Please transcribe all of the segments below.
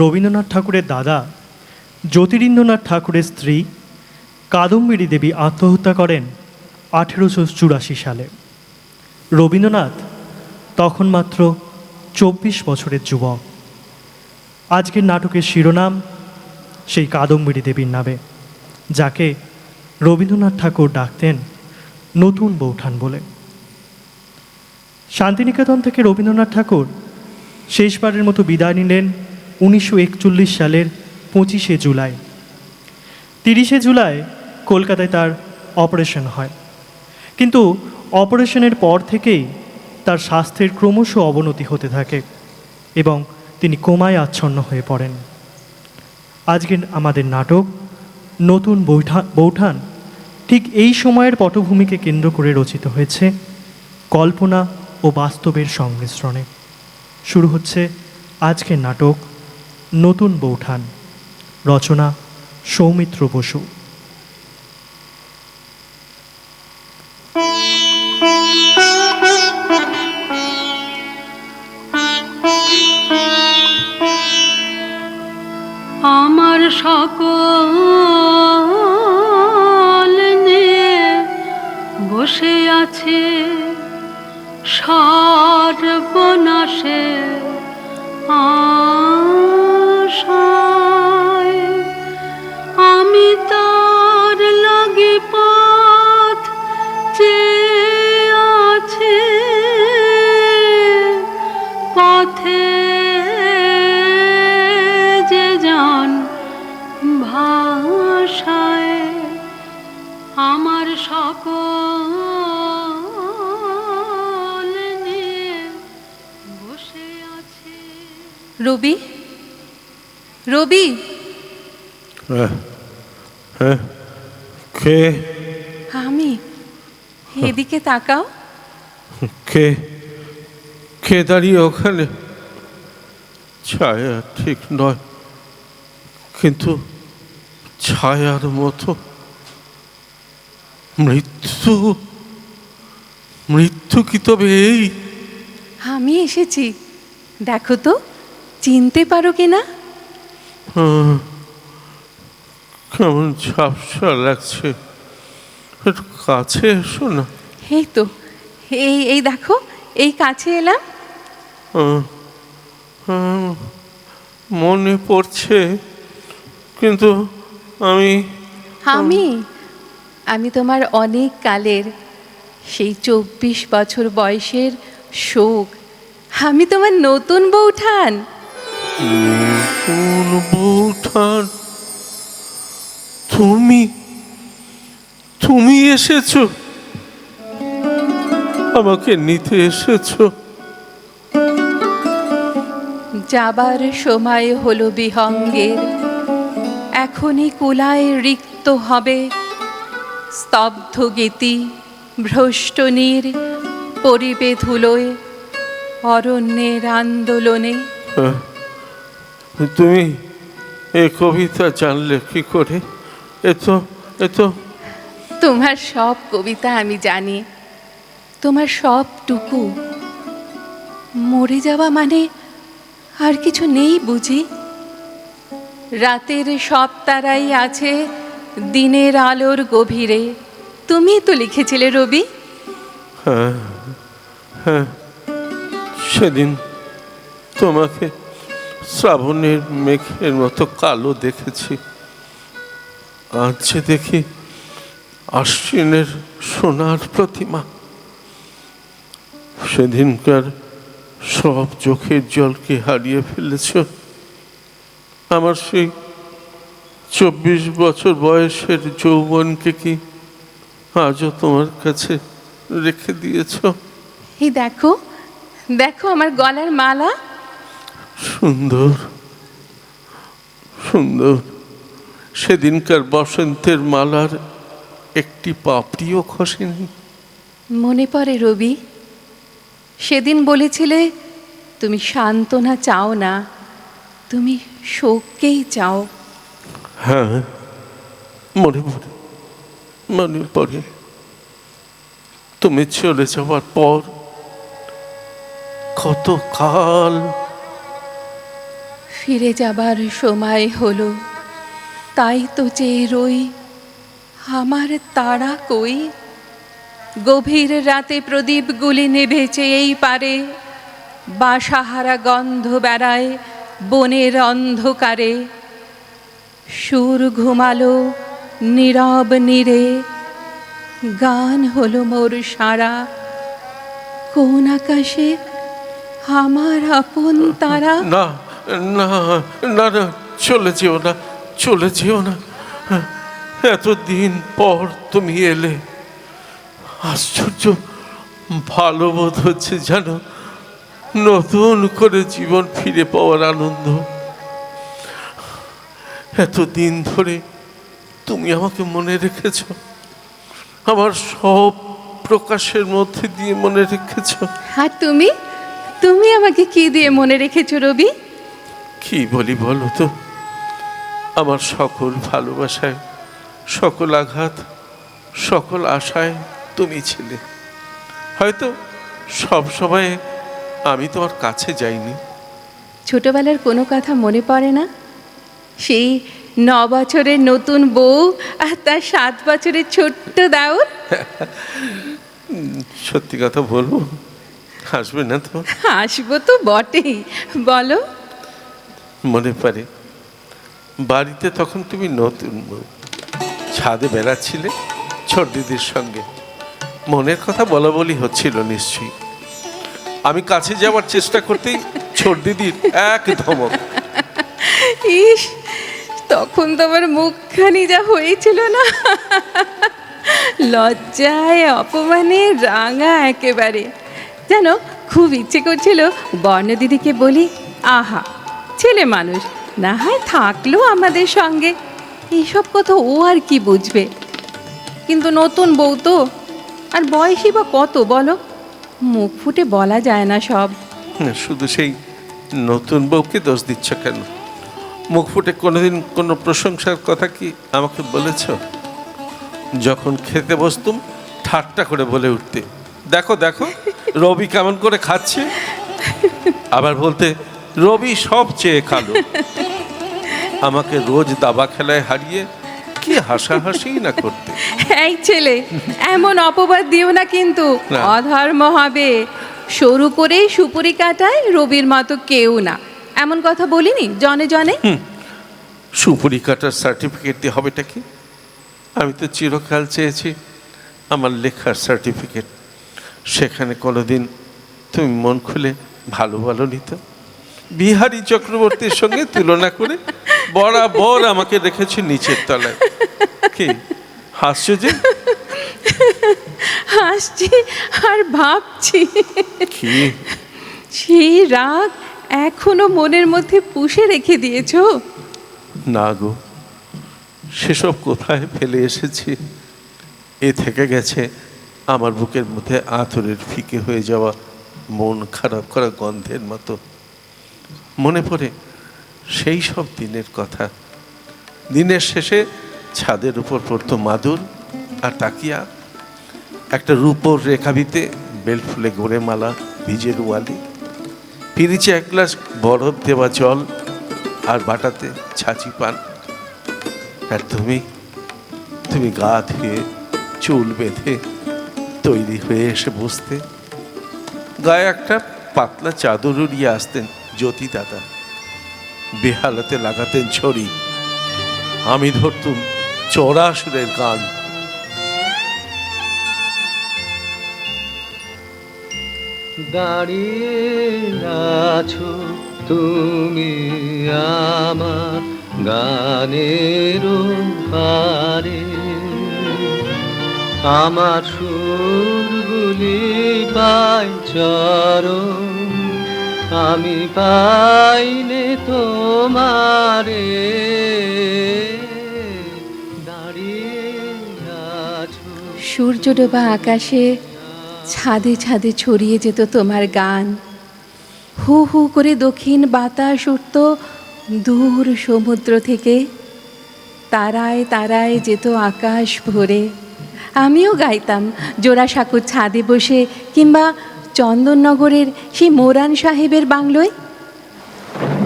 রবীন্দ্রনাথ ঠাকুরের দাদা, জ্যোতিরিন্দ্রনাথ ঠাকুরের স্ত্রী, কাদম্বিনী দেবী আত্মহত্যা করেন আঠেরোশো চুরাশি সালে। রবীন্দ্রনাথ তখন মাত্র চব্বিশ বছরের যুবক। আজকের নাটকের শিরোনাম সেই কাদম্বিনী দেবীর নামে, যাকে রবীন্দ্রনাথ ঠাকুর ডাকতেন নতুন বৌঠান বলে। শান্তিনিকেতন থেকে রবীন্দ্রনাথ ঠাকুর শেষবারের মতো বিদায় নিলেন উনিশশো একচল্লিশ সালের পঁচিশে জুলাই। তিরিশে জুলাই কলকাতায় তার অপারেশন হয়। কিন্তু অপারেশনের পর থেকেই তার স্বাস্থ্যের ক্রমশ অবনতি হতে থাকে এবং তিনি কোমায় আচ্ছন্ন হয়ে পড়েন। আজকের আমাদের নাটক, নতুন বৈঠা, বৌঠান ঠিক এই সময়ের পটভূমিকে কেন্দ্র করে রচিত হয়েছে কল্পনা ও বাস্তবের সংমিশ্রণে। শুরু হচ্ছে আজকের নাটক নতুন বৌঠান। রচনা সৌমিত্র বসু। কে? আমি এদিকে তাকাও। কে? কে দাঁড়িয়ে ওখানে? ছায়া ঠিক নয় কিন্তু ছায়ার মতো। মৃত্যু? মৃত্যু কি তবে এই? আমি এসেছি। দেখো তো চিনতে পারো কি না আহ, কেমন ঝাপসা লাগছে। একটু কাছে এসো না। এই তো এই এই দেখো এই কাছে এলাম। মনে পড়ছে কিন্তু আমি আমি আমি তোমার অনেক কালের সেই চব্বিশ বছর বয়সের শোক। আমি তোমার নতুন বউঠান কোন বৌঠান? তুমি তুমি এসেছ। আমাকে নিতে এসেছ। যাবার সময় হলো বিহঙ্গের এখনই কুলায় রিক্ত হবে। স্তব্ধ গীতি ভ্রষ্ট নীর পরিবে ধুলোয় অরণ্যের আন্দোলনে। তুমি এ কবিতা জানলে কি করে? এ তো এ তো তোমার সব কবিতা আমি জানি। তোমার সবটুকু। মরে যাওয়া মানে আর কিছু নেই বুঝি। রাতের সব তারাই আছে দিনের আলোর গভীরে। তুমি তো লিখেছিলে রবি। হ্যাঁ হ্যাঁ। সেদিন তোমাকে শ্রাবণের মেঘের মতো কালো দেখেছি। যে দেখি আশ্বিনের সোনার প্রতিমা। সেদিনকার সব চোখের জলকে হারিয়ে ফেলেছ। আমার সেই চব্বিশ বছর বয়সের যৌবনকে কি আজও তোমার কাছে রেখে দিয়েছ? এই দেখো দেখো আমার গলার মালা। সুন্দর সুন্দর। সেদিনকার বসন্তের মালার একটি পাপড়িও খসেনি। মনে পড়ে রবি সেদিন বলেছিলে তুমি সান্ত্বনা চাও না তুমি শোককেই চাও। হ্যাঁ মনে পড়ে মনে পড়ে। তুমি চলে যাওয়ার পর কত কাল ফিরে যাবার সময় হলো। তাই তো চেয়ে রই, আমার তারা কই? গভীর রাতে প্রদীপগুলি নেভেছে এই পারে, বাসাহারা গন্ধ বেড়ায় বনের অন্ধকারে। সুর ঘুমালো নীরব নীরে, গান হলো মোর সারা। কোন আকাশে আমার আপন তারা? না না না, চলে যেও না। চলে যেও না। এতদিন পর তুমি এলে। আশ্চর্য ভালো বোধ হচ্ছে জানো নতুন করে জীবন ফিরে পাওয়ার আনন্দ। এতদিন ধরে তুমি আমাকে মনে রেখেছ। আমার সব প্রকাশের মধ্যে দিয়ে মনে রেখেছ। আর তুমি? তুমি আমাকে কি দিয়ে মনে রেখেছো রবি? কি বলি বলো তো? আমার সকল ভালোবাসায় সকল আঘাত সকল আশায় তুমি ছিলে। হয়তো সব সময় আমি তোমার কাছে যাইনি। ছোটবেলার কোনো কথা মনে পড়ে না? সেই ন বছরের নতুন বউ আর তার সাত বছরের ছোট্ট দাউদ? সত্যি কথা বলব? হাসবে না তো? হাসবো তো বটেই। বলো। মনে পারে বাড়িতে তখন তুমি নতুন ছাদে বেড়াচ্ছিলে ছোট দিদির সঙ্গে। মনের কথা বলা বলি হচ্ছিল নিশ্চয়ই। আমি কাছে যাওয়ার চেষ্টা করতেই ছোট দিদির এক ধমক। ইস, তখন তো আমার মুখখানি যা হয়েছিল না। লজ্জায়, অপমানে, রাঙা একেবারে। জানো খুব ইচ্ছে করছিল বর্ণ দিদিকে বলি, আহা, ছেলে মানুষ না হয় থাকল আমাদের সঙ্গে। এইসব কথা ও আর কি বুঝবে? কিন্তু নতুন বউ তো, আর বয়সই বা কত বলো? মুখ ফুটে বলা যায় না সব। শুধু সেই নতুন বউকে দোষ দিচ্ছ কেন? মুখ ফুটে কোনোদিন কোনো প্রশংসার কথা কি আমাকে বলেছ? যখন খেতে বসতুম, ঠাট্টা করে বলে উঠতে। দেখো দেখো, রবি কেমন করে খাচ্ছে? আবার বলতে রবি সব চেয়ে খালো আমাকে রোজ দাবা খেলায় হারিয়ে কি হাসাহাসি না করতে। এই ছেলে এমন অপবাদ দিও না কিন্তু। অধর্ম হবে। সরু করে সুপুরি কাটায় রবির মতো কেউ না। এমন কথা বলিনি? জনে জনে? সুপুরি কাটার সার্টিফিকেট দিয়ে হবেটা কি? আমি তো চিরকাল চেয়েছি আমার লেখার সার্টিফিকেট সেখানে কোনোদিন তুমি মন খুলে ভালো ভালো নিত বিহারী চক্রবর্তীর সঙ্গে তুলনা করে বরাবর আমাকে রেখেছে নিচের তলায়। কি? হাস্য যে? হাসছি আর ভাবছি। কি? সেই রাগ এখনও মনের মধ্যে পুষে রেখে দিয়েছ? না গো সেসব কোথায় ফেলে এসেছি? এ থেকে গেছে আমার বুকের মধ্যে আতরের ফিকে হয়ে যাওয়া মন খারাপ করা গন্ধের মতো। মনে পড়ে সেই সব দিনের কথা। দিনের শেষে ছাদের উপর পড়তো মাদুর আর তাকিয়া একটা রূপোর রেখাবিতে বেল ফুলে গড়ে মালা, ভিজের ওয়ালি। পিরিচে এক গ্লাস বরফ দেওয়া জল আর বাটাতে ছাঁচি পান। আর তুমি তুমি গা ধুয়ে চুল বেঁধে তৈরি হয়ে এসে বসতে। গায়ে একটা পাতলা চাদর উড়িয়ে আসতেন। জ্যোতি দাদা, বেহালাতে লাগাতেন ছড়ি। আমি ধরতুম চড়া সুরের গান দাঁড়িয়ে আছো তুমি আমার গানের পারে আমার সুরগুলি পাই চরণ আমি পাইলে তোমারে সূর্য ডোবা আকাশে ছাদে ছাদে ছড়িয়ে যেত তোমার গান। হু হু করে দক্ষিণ বাতাস উঠত দূর সমুদ্র থেকে। তারায় তারায় যেত আকাশ ভরে। আমিও গাইতাম জোড়া জোড়াসাঁকুর ছাদে বসে কিংবা চন্দননগরের সেই মোরান সাহেবের বাংলোয়?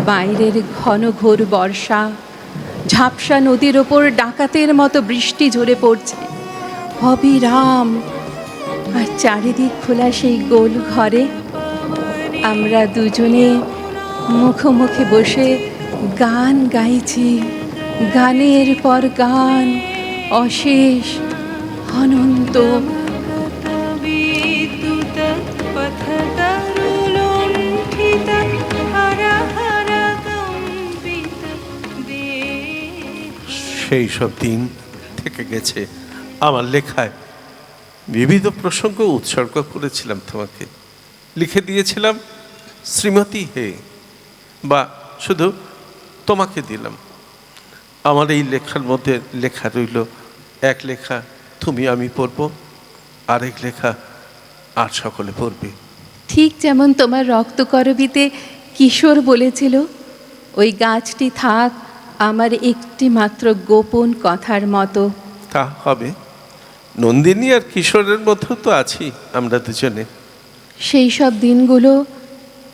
বাইরের ঘন ঘোর বর্ষা, ঝাপসা নদীর ওপর ডাকাতের মতো বৃষ্টি ঝরে পড়ছে। অবিরাম। আর চারিদিক খোলা সেই গোল ঘরে। আমরা দুজনে মুখোমুখি বসে গান গাইছি। গানের পর গান, অশেষ, অনন্ত। সেই সব দিন থেকে গেছে। আমার লেখায় বিবিধ প্রসঙ্গ উৎসর্গ করেছিলাম তোমাকে। লিখে দিয়েছিলাম, শ্রীমতী হে। বা শুধু তোমাকে দিলাম। আমার এই লেখার মধ্যে লেখা রইল, এক লেখা, তুমি আমি পড়ব। আরেক লেখা, আর সকলে পড়বে। ঠিক যেমন তোমার রক্তকরবীতে কিশোর বলেছিল, ওই গাছটি থাক আমার একটি মাত্র গোপন কথার মতো। তা হবে। নন্দিনী আর কিশোরের মধ্যেও তো আছি আমরা দুজনে। সেই সব দিনগুলো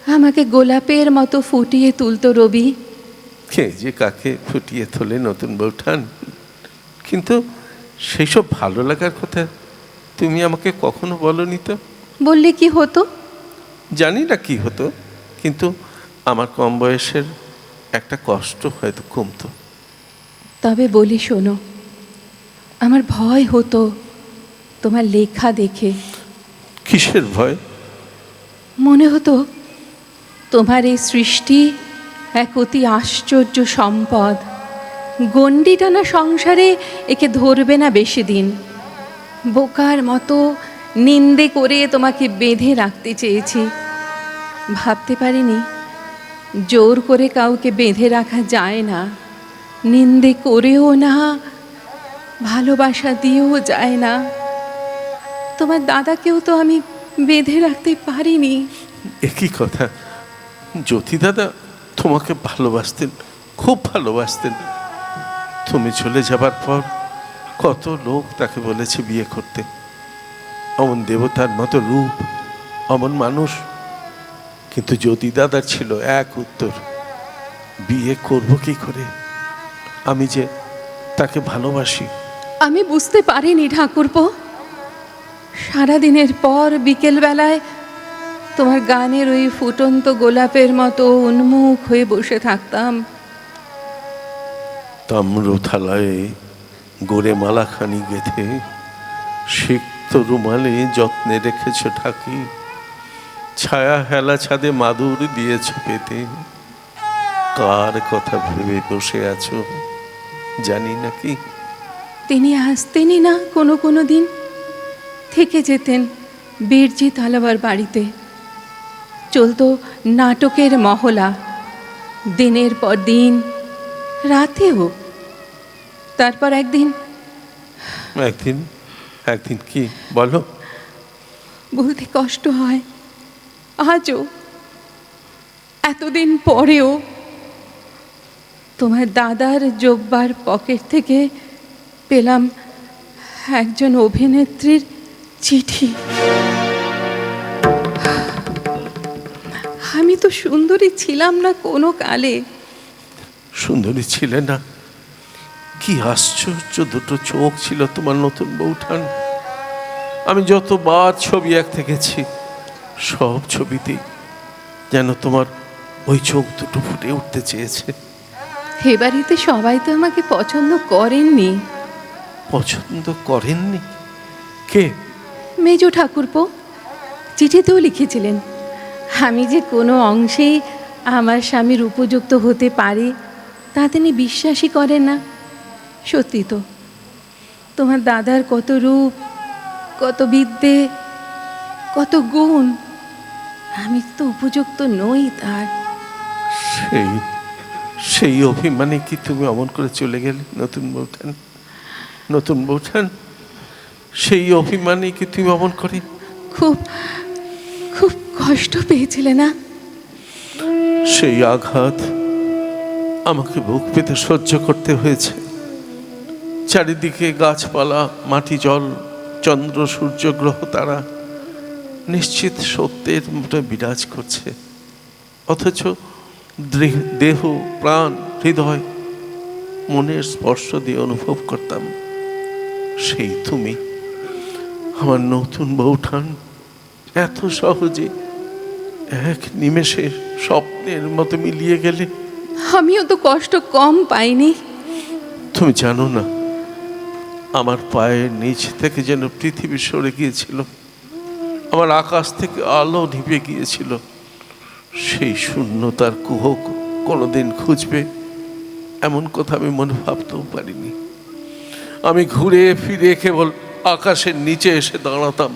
আমাকে গোলাপের মতো ফুটিয়ে তুলতো রবি। কে যে কাকে ফুটিয়ে তোলে নতুন বউঠান কিন্তু সেই সব ভালো লাগার কথা তুমি আমাকে কখনো বলনি তো? বললে কি হতো? জানি না কি হতো কিন্তু আমার কম বয়সের একটা কষ্ট হয়তো কমতো। তবে বলি শোনো আমার ভয় হতো তোমার লেখা দেখে। কিসের ভয়? মনে হতো তোমার এই সৃষ্টি এক অতি আশ্চর্য সম্পদ। গণ্ডি টানা সংসারে একে ধরবে না বেশি দিন। বোকার মতো নিন্দে করে তোমাকে বেঁধে রাখতে চেয়েছি। ভাবতে পারিনি জোর করে কাউকে বেঁধে রাখা যায় না। নিন্দে করেও না, ভালোবাসা দিয়েও যায় না। তোমার দাদাকেও তো আমি বেঁধে রাখতে পারিনি। একই কথা? জ্যোতি দাদা তোমাকে ভালোবাসতেন, খুব ভালোবাসতেন। তুমি চলে যাবার পর কত লোক তাকে বলেছে বিয়ে করতে। অমন দেবতার মতো রূপ, অমন মানুষ কিন্তু যদি দাদার ছিল এক উত্তর বিয়ে করব কি করে? আমি যে তাকে ভালোবাসি। আমি বুঝতে পারিনি ঠাকুরপো। সারাদিনের পর বিকেলবেলায় তোমার গানের ওই ফুটন্ত গোলাপের মতো উন্মুখ হয়ে বসে থাকতাম। তাম্র থালায় গোড়ে মালাখানি গেথে সিক্ত রুমালে যত্নে রেখেছ ঢাকি ছায়া হেলা ছাদে মাদুর দিয়েছ পেতে। কার কথা ভেবে বসে আছো? জানি নাকি তিনি আসতেনই না কোনো কোনো দিন থেকে যেতেন বীরজি তালাবার বাড়িতে। চলতো নাটকের মহলা। দিনের পর দিন রাতেও। তারপর একদিন। একদিন? একদিন কি? বলো। বলতে কষ্ট হয়। আজও এতদিন পরেও তোমার দাদার জব্বার পকেট থেকে পেলাম একজন অভিনেত্রীর চিঠি। আমি তো সুন্দরী ছিলাম না কোনো কালে। সুন্দরী ছিলে না। কি আশ্চর্য, দুটো চোখ ছিল তোমার নতুন বউঠান আমি যতবার ছবি আঁকতে গেছি সব ছবিতে যেন তোমার ওই চোখ দুটো ফুটে উঠতে চেয়েছে। এ বাড়িতে সবাই তো আমাকে পছন্দ করেননি। পছন্দ করেননি? কে? মেজ ঠাকুরপো চিঠিতেও লিখেছিলেন আমি যে কোনো অংশেই আমার স্বামীর উপযুক্ত হতে পারি তা তিনি বিশ্বাসই করেন না। সত্যি তো তোমার দাদার কত রূপ কত বিদ্যে কত গুণ আমি তো উপযুক্ত নই তার। সেই সেই অভিমানে কি তুমি অমন করে চলে গেলে নতুন বউঠান নতুন বউঠান সেই অভিমানে কি তুমি অমন করে? খুব খুব কষ্ট পেয়েছিলে না? সেই আঘাত আমাকে বুক পেতে সহ্য করতে হয়েছে। চারিদিকে গাছপালা মাটি জল চন্দ্র সূর্য গ্রহ তারা। নিশ্চিত সত্যের মতো বিরাজ করছে। অথচ দেহ প্রাণ হৃদয় মনের স্পর্শ দিয়ে অনুভব করতাম সেই তুমি আমার নতুন বউঠান এত সহজে এক নিমেষে স্বপ্নের মতো মিলিয়ে গেলে। আমিও তো কষ্ট কম পাইনি। তুমি জানো না আমার পায়ের নিচ থেকে যেন পৃথিবী সরে গিয়েছিল। আমার আকাশ থেকে আলো নিভে গিয়েছিল। সেই শূন্যতার কুহক কোনোদিন খুঁজবে, এমন কথা আমি মনে ভাবতেও পারিনি। আমি ঘুরে ফিরে কেবল আকাশের নিচে এসে দাঁড়াতাম।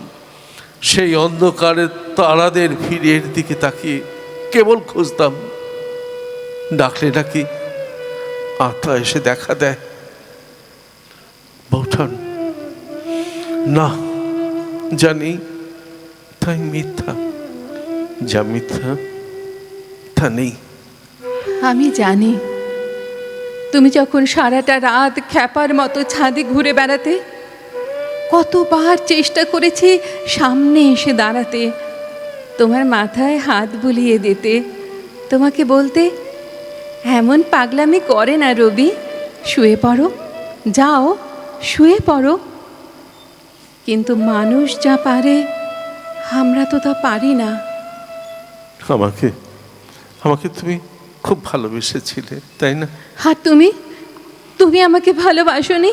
সেই অন্ধকারের তারাদের ভিড়ের দিকে তাকিয়ে কেবল খুঁজতাম। ডাকলে নাকি আত্মা এসে দেখা দেয়। বৌঠান, না, জানি তাই মিথ্যা। যা মিথ্যা, তা নেই। আমি জানি, তুমি যখন সারাটা রাত খ্যাপার মতো ছাদে ঘুরে বেড়াতে, কতবার চেষ্টা করেছি সামনে এসে দাঁড়াতে, তোমার মাথায় হাত বুলিয়ে দিতে। তোমাকে বলতে, এমন পাগলামি করে না রবি, শুয়ে পড়ো, যাও, শুয়ে পড়ো। কিন্তু মানুষ যা পারে আমরা তো তা পারি না। আমাকে আমাকে তুমি খুব ভালোবেসেছিলে তাই না? হ্যাঁ তুমি? তুমি আমাকে ভালোবাসোনি?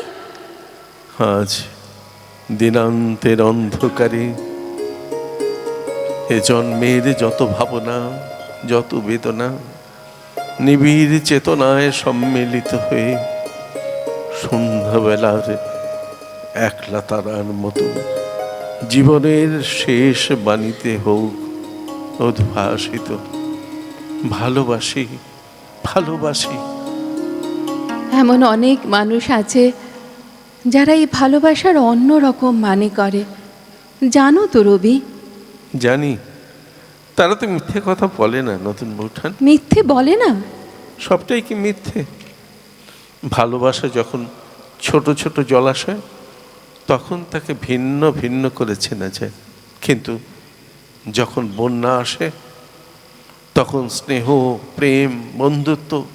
আজ দিনান্তের অন্ধকারে এ জন্মের যত ভাবনা যত বেদনা নিবিড় চেতনায় সম্মিলিত হয়ে সন্ধ্যাবেলার একলা তারার মতো জীবনের শেষ বাণীতে হোক উদ্ভাসিত। ভালোবাসি ভালোবাসি। এমন অনেক মানুষ আছে যারা এই ভালোবাসার অন্য রকম মানে করে। জানো তো রবি? জানি। তারা তো মিথ্যে কথা বলে না নতুন বৌঠান মিথ্যে বলে না? সবটাই কি মিথ্যে? ভালোবাসা যখন ছোট ছোট জলাশয় তখন তাকে ভিন্ন ভিন্ন করে চেনা যায়। কিন্তু যখন বন্যা আসে, তখন স্নেহ, প্রেম, বন্ধুত্ব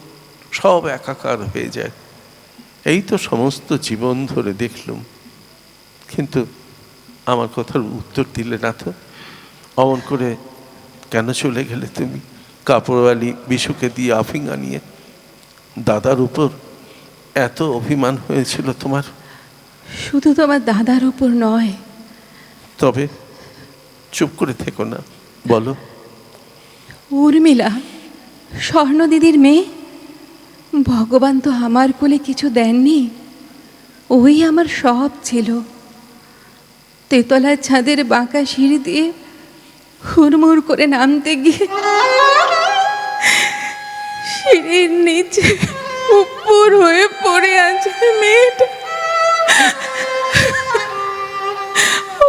সব একাকার হয়ে যায়। এই তো সমস্ত জীবন ধরে দেখলুম। কিন্তু আমার কথার উত্তর দিলে না তো? অমন করে কেন চলে গেলে তুমি? কাপড়ওয়ালি বিশুকে দিয়ে আফিং আনিয়ে দাদার উপর এত অভিমান হয়েছিল তোমার? শুধু তোমার দাদার উপর নয়। তবে চুপ করে থেকো না বলো। উর্মিলা স্বর্ণ দিদির মেয়ে ভগবান তো আমার কোলে কিছু দেননি। ওই আমার সব ছিল। তেতলার ছাদের বাঁকা সিঁড়ি দিয়ে হুড়মুড় করে নামতে গিয়ে সিঁড়ির নিচে উপর হয়ে পড়ে আছে মেয়েটা।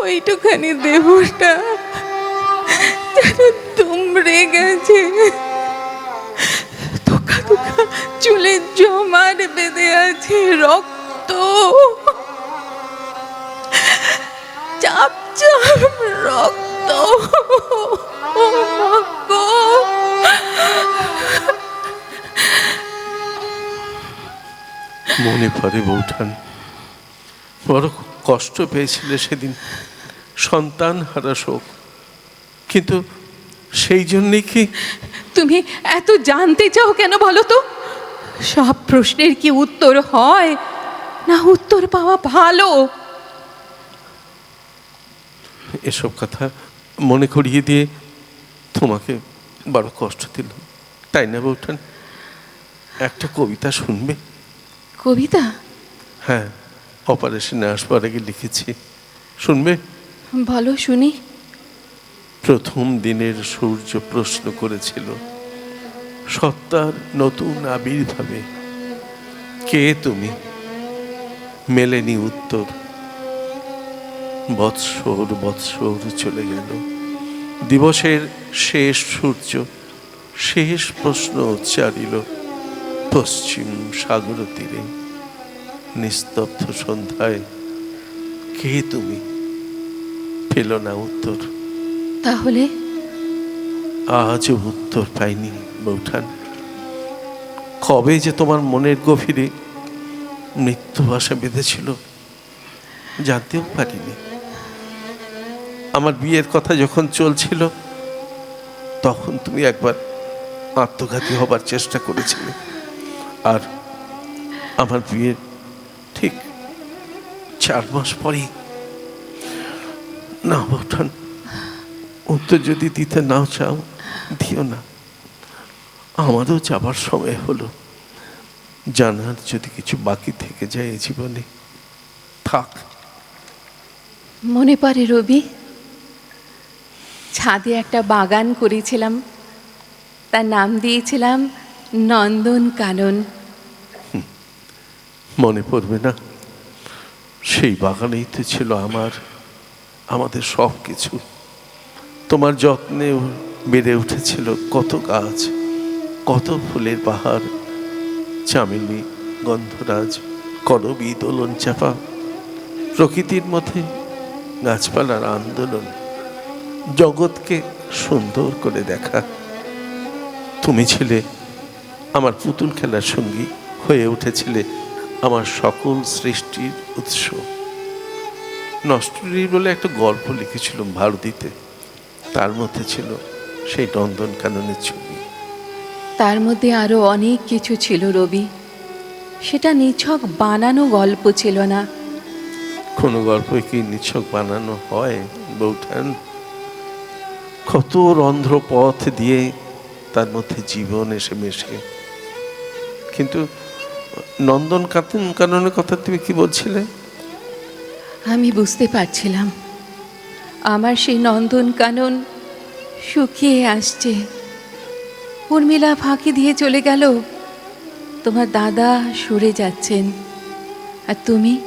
ওইটুখানি দেহটা দুমড়ে গেছে। ধোকা ধোকা চুলে জমার বেঁধে আছে রক্ত। চাপ চাপ রক্ত। মনে পড়ে বৌঠান। বড় কষ্ট পেয়েছিলে সেদিন। সন্তান হারা শোক। কিন্তু সেই জন্যে কি তুমি এত জানতে চাও কেন বলো তো? সব প্রশ্নের কি উত্তর হয়? না উত্তর পাওয়া ভালো। এসব কথা মনে করিয়ে দিয়ে তোমাকে বড় কষ্ট দিলাম। তাই না বৌঠান একটা কবিতা শুনবে? কবিতা? হ্যাঁ। অপারেশনে আসবার আগে লিখেছি। শুনবে? বলো শুনি। প্রথম দিনের সূর্য প্রশ্ন করেছিল সত্তার নতুন আবির্ভাবে কে তুমি? মেলেনি উত্তর বৎসর বৎসর চলে গেল। দিবসের শেষ সূর্য শেষ প্রশ্ন উচ্চারিল পশ্চিম সাগর তীরে। নিস্তব্ধ সন্ধ্যায় কে তুমি? পেল না উত্তর। তাহলে? আজও উত্তর পাইনি বৌঠান কবে যে তোমার মনের গভীরে মৃত্যু বাসা বেঁধেছিল জানতেও পারিনি। আমার বিয়ের কথা যখন চলছিল তখন তুমি একবার আত্মঘাতী হবার চেষ্টা করেছিলে। আর আমার বিয়ের ঠিক চার মাস পরেই না বঠান উত্তর যদি দিতে নাও চাও, দিও না। আমারও যাবার সময় হলো। জানার যদি কিছু বাকি থেকে যায় এই জীবনে, থাক। মনে পড়ে রবি, ছাদে একটা বাগান করেছিলাম। তার নাম দিয়েছিলাম নন্দন কানন মনে পড়বে না। সেই বাগানেই তো ছিল আমার, আমাদের সব কিছু। তোমার যত্নে বেড়ে উঠেছিল কত গাছ, কত ফুলের পাহাড়, চামেলি, গন্ধরাজ করবি দোলন চাপা, প্রকৃতির মধ্যে গাছপালার আন্দোলন, জগৎকে সুন্দর করে দেখা। তুমি ছিলে আমার পুতুল খেলার সঙ্গী হয়ে উঠেছিলে আমার সকল সৃষ্টির উৎস। নষ্টরী বলে একটা গল্প লিখেছিলাম ভারতীতে। তার মধ্যে ছিল সেই নন্দন কাননের ছবি। তার মধ্যে আরও অনেক কিছু ছিল রবি। সেটা নিছক বানানো গল্প ছিল না। কোনো গল্পই কি নিছক বানানো হয় বৌঠান? কত রন্ধ্র পথ দিয়ে তার মধ্যে জীবন এসে মেশে। কিন্তু নন্দন কানন কাননের কথা তুমি কি বলছিলে? আমি বুঝতে পারছিলাম। আমার সেই নন্দন কানন শুকিয়ে আসছে। উর্মিলা ফাঁকি দিয়ে চলে গেল। তোমার দাদা সরে যাচ্ছেন। আর তুমি?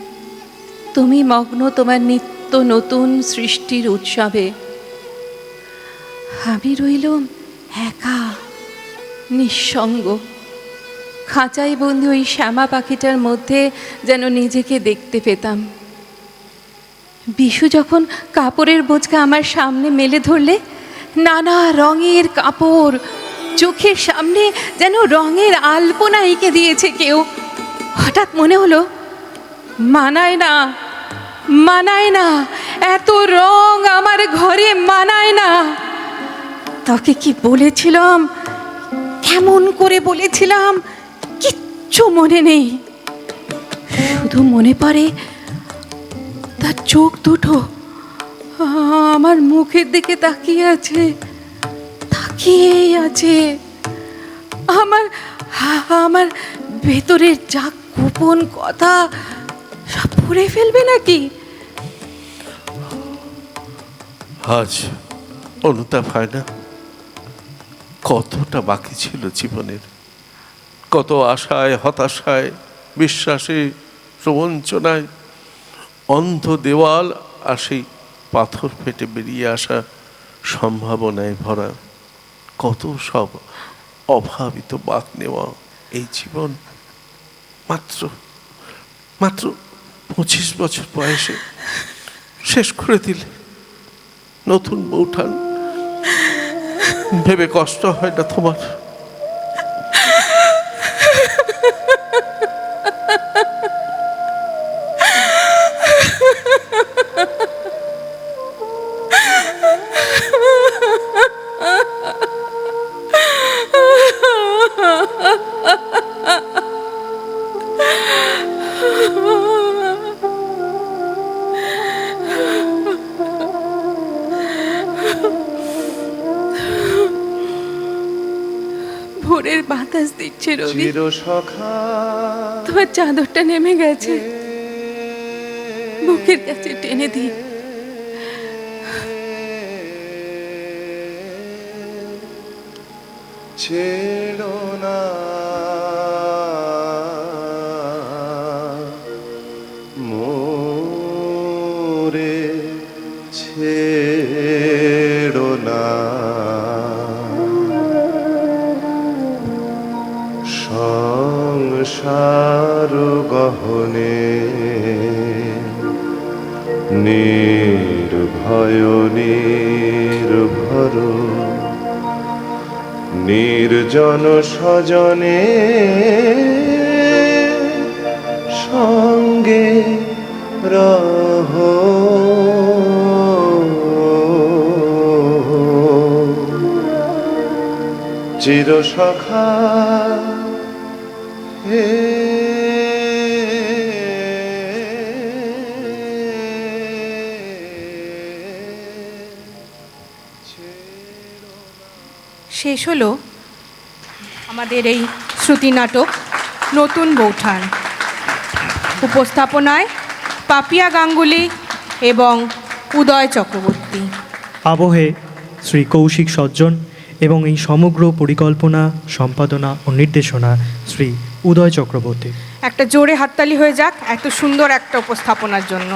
তুমি মগ্ন তোমার নিত্য নতুন সৃষ্টির উৎসবে। আমি রইলুম একা, নিঃসঙ্গ। খাঁচাই বন্দি ওই শ্যামা পাখিটার মধ্যে যেন নিজেকে দেখতে পেতাম। বিশু যখন কাপড়ের বোঝকা আমার সামনে মেলে ধরলে, নানা রঙের কাপড় চোখের সামনে যেন রঙের আলপনা এঁকে দিয়েছে কেউ। হঠাৎ মনে হলো, মানায় না মানায় না, এত রং আমার ঘরে মানায় না। তাকে কি বলেছিলাম? কেমন করে বলেছিলাম? কিচ্ছু মনে নেই। শুধু মনে পড়ে তার চোখ দুটো আমার মুখের দিকে তাকিয়ে আছে, তাকিয়েই আছে। আমার আমার ভেতরের যা গোপন কথা সব পড়ে ফেলবে নাকি? আজ অনুতাপ হয় না। কতটা বাকি ছিল জীবনের? কত আশায়, হতাশায়, বিশ্বাসে প্রবঞ্চনায় অন্ধ দেওয়াল আর সেই পাথর ফেটে বেরিয়ে আসা সম্ভাবনায় ভরা কত সব অভাবিত বাক নেওয়া এই জীবন মাত্র মাত্র পঁচিশ বছর বয়সে শেষ করে দিলে নতুন বৌঠান। ভেবে কষ্ট হয় না তোমার। রবি। তোমার চাদরটা নেমে গেছে। বুকের কাছে টেনে দিই। ছেড়ো না। গহনে নির্ভয় নির্ভর নির্জন সজনে সঙ্গে রহ। চির সখা হলো আমাদের এই শ্রুতি নাটক নতুন বৌঠান। উপস্থাপনায় পাপিয়া গাঙ্গুলি এবং উদয় চক্রবর্তী। আবহে শ্রী কৌশিক সজ্জন এবং এই সমগ্র পরিকল্পনা সম্পাদনা ও নির্দেশনা শ্রী উদয় চক্রবর্তী। একটা জোরে হাততালি হয়ে যাক এত সুন্দর একটা উপস্থাপনার জন্য।